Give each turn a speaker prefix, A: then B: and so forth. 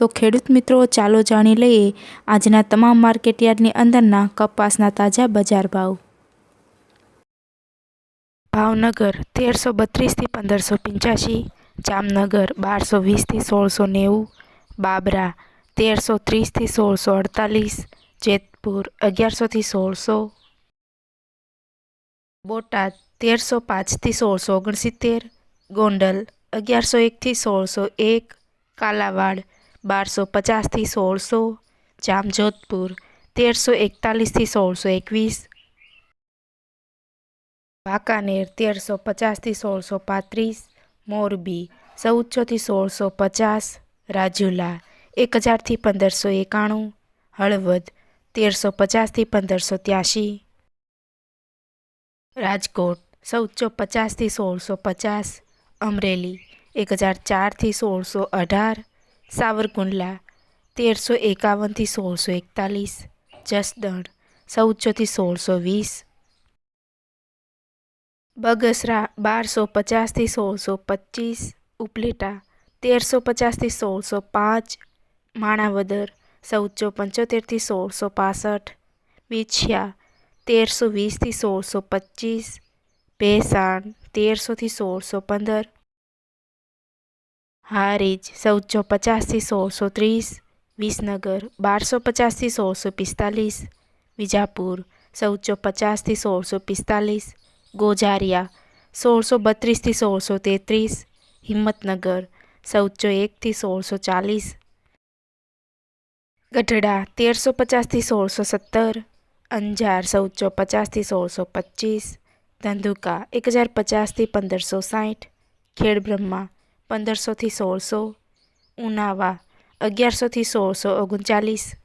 A: તો ખેડૂત મિત્રો, ચાલો જાણી લઈએ આજના તમામ માર્કેટયાર્ડની અંદરના કપાસના તાજા બજાર ભાવ. ભાવનગર તેરસો બત્રીસથી પંદરસો પંચ્યાસી, જામનગર બારસો વીસથી સોળસો નેવું, બાબરા તેરસો ત્રીસથી સોળસો અડતાલીસ, જેતપુર અગિયારસોથી સોળસો, બોટાદ તેરસો પાંચથી સોળસો ઓગણસિત્તેર, ગોંડલ અગિયારસો એકથી સોળસો એક, કાલાવાડ બારસો પચાસથી સોળસો, જામજોધપુર તેરસો એકતાલીસથી સોળસો એકવીસ, વાંકાનેર તેરસો પચાસથી સોળસો પાંત્રીસ, મોરબી ચૌદસોથી સોળસો પચાસ, રાજુલા એક હજારથી પંદરસો એકાણું, હળવદ તેરસો પચાસથી પંદરસો ત્યાસી રાજકોટ ચૌદસો પચાસથી સોળસો પચાસ, અમરેલી એક હજાર ચારથી સોળસો અઢાર સાવરકુંડલા, તેરસો એકાવનથી સોળસો એકતાલીસ, જસદણ ચૌદસોથી સોળસો વીસ. બગસરા, બારસો પચાસથી સોળસો પચીસ. ઉપલેટા, તેરસો પચાસથી સોળસો પાંચ. માણાવદર, ચૌદસો પંચોતેરથી સોળસો પાસઠ. વિછિયા, તેરસો વીસથી સોળસો પચીસ. ભેસાણ તેરસોથી સોળસો પંદર. હારીજ ચૌદસો પચાસથી સોળસો ત્રીસ, વિસનગર બારસો પચાસથી સોળસો પિસ્તાલીસ, વિજાપુર ચૌદસો પચાસથી સોળસો પિસ્તાલીસ, ગોજારિયા સોળસો બત્રીસથી સોળસો તેત્રીસ, હિંમતનગર ચૌદસો એકથી સોળસો ચાલીસ, ગઢડા તેરસો પચાસથી સોળસો સત્તર, અંજાર ચૌદસો પચાસથી સોળસો પચીસ, ધંધુકા એક હજાર પચાસથી પંદરસો સાઠ, ખેડબ્રહ્મા પંદરસોથી સોળસો ઉનાવા અગિયારસોથી સોળસો ઓગણચાલીસ.